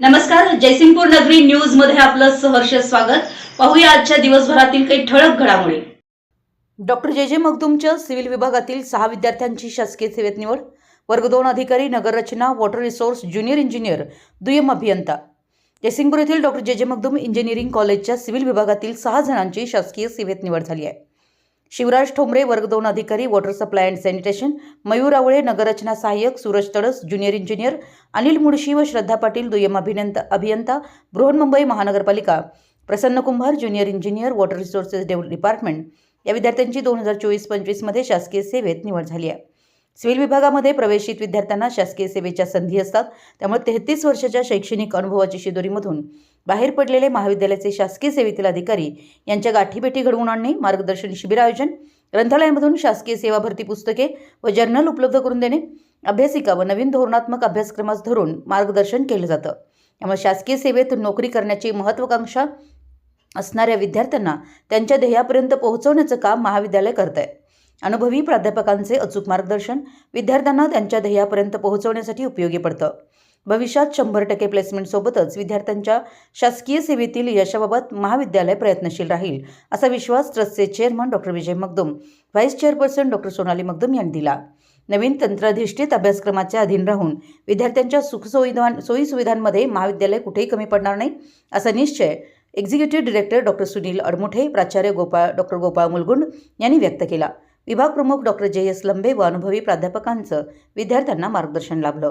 नमस्कार जयसिंगपूर नगरी न्यूजमध्ये आपलं सहर्ष स्वागत. पाहूया आजच्या दिवसभरातील काही ठळक घडामोडी. डॉक्टर जे जे मगदुमच्या सिव्हिल विभागातील सहा विद्यार्थ्यांची शासकीय सेवेत निवड वर्ग दोन अधिकारी नगररचना वॉटर रिसोर्स ज्युनियर इंजिनियर दुय्यम अभियंता. जयसिंगपूर येथील डॉक्टर जे जे मगदुम इंजिनिअरिंग कॉलेजच्या सिव्हिल विभागातील सहा जणांची शासकीय सेवेत निवड झाली आहे. शिवराज ठोंबरे वर्ग दोन अधिकारी water supply and sanitation Mayur Awale नगररचना सहाय्यक सूरज तडस ज्युनियर इंजिनियर अनिल मुळशी व श्रद्धा पाटील दुय्यम अभिनंत अभियंता Brihanmumbai Mahanagarpalika Prasanna Kumbhar junior engineer water resources डेव्हल department. या विद्यार्थ्यांची दोन हजार चोवीस पंचवीसमध्ये शासकीय सेवेत निवड झाली आहे. सिव्हिल विभागामध्ये प्रवेशित विद्यार्थ्यांना शासकीय सेवेच्या संधी असतात. त्यामुळे तेहतीस वर्षाच्या शैक्षणिक अनुभवाची शिदोरीमधून बाहेर पडलेले महाविद्यालयाचे शासकीय सेवेतील अधिकारी यांच्या गाठीभेटी घडवून आणणे मार्गदर्शन शिबिर आयोजन ग्रंथालयामधून शासकीय सेवा भरती पुस्तके व जर्नल उपलब्ध करून देणे अभ्यासिका व नवीन धोरणात्मक अभ्यासक्रमास धरून मार्गदर्शन केलं जातं. त्यामुळे शासकीय सेवेत नोकरी करण्याची महत्त्वाकांक्षा असणाऱ्या विद्यार्थ्यांना त्यांच्या ध्येयापर्यंत पोहोचवण्याचं काम महाविद्यालय करत आहे अनुभवी प्राध्यापकांचे अचूक मार्गदर्शन विद्यार्थ्यांना त्यांच्या ध्येयापर्यंत पोहोचवण्यासाठी उपयोगी पडतं. भविष्यात शंभर टक्के प्लेसमेंटसोबतच विद्यार्थ्यांच्या शासकीय सेवेतील यशाबाबत महाविद्यालय प्रयत्नशील राहील असा विश्वास ट्रस्टचे chairman doctor Vijay Magdum vice chairperson doctor Sonali Magdum यांनी दिला. नवीन तंत्राधिष्ठित अभ्यासक्रमाच्या अधीन राहून विद्यार्थ्यांच्या सुखसुविधा सोयीसुविधांमध्ये महाविद्यालय कुठेही कमी पडणार नाही असा निश्चय executive director doctor Sunil Admuthe प्राचार्य गोपाळ डॉक्टर गोपाळ मुलगुंड यांनी व्यक्त केला. विभाग प्रमुख डॉक्टर जे एस लंबे व अनुभवी प्राध्यापकांचं विद्यार्थ्यांना मार्गदर्शन लाभलं.